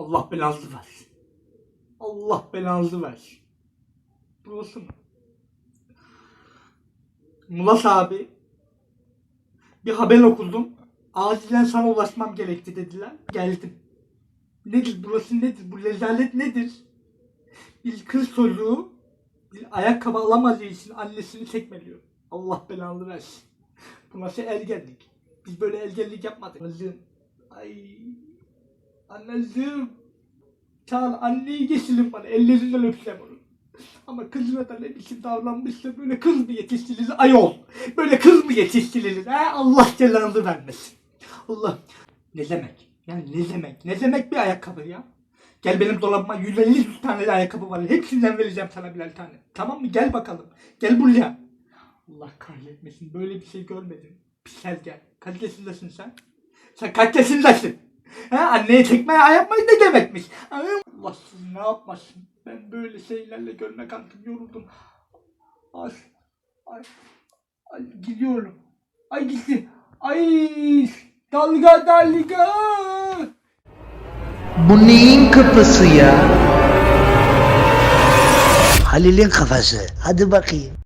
Allah belanızı versin. Allah belanızı versin. Burası mı? Mulat abi. Bir haber okudum. Acilen sana ulaşmam gerekti dediler. Geldim. Nedir burası nedir? Bu rezalet nedir? Bir kız çocuğu bir ayakkabı alamadığı için annesini tekmeliyor. Allah belanı versin. Bu nasıl ergenlik? Biz böyle ergenlik yapmadık. Ay. Anneciğim. Çağır anneyi geçirin bana. Ellerinden öpsem onu. Ama kızına da ne biçim davranmışsa böyle kız mı yetiştirilir ayol? Böyle kız mı yetiştirilir? Ha? Allah celanı vermesin. Allah. Ne demek? Yani ne demek? Ne demek bir ayakkabı ya? Gel benim dolabıma 150 tane de ayakkabı var. Hepsinden vereceğim sana birer tane. Tamam mı? Gel bakalım. Gel buraya. Allah kahretmesin. Böyle bir şey görmedim. Pisel gel. Kaç yaşındasın sen? Sen kaç yaşındasın? Ha, anneye tekme yapmayı ne demekmiş? Allah sizi ne yapmasın? Ben böyle şeylerle görmek artık yoruldum. Ay, ay, ay gidiyorum. Ay gitti. Ay dalga dalga. Bu neyin kafası ya? Halil'in kafası. Hadi bakayım.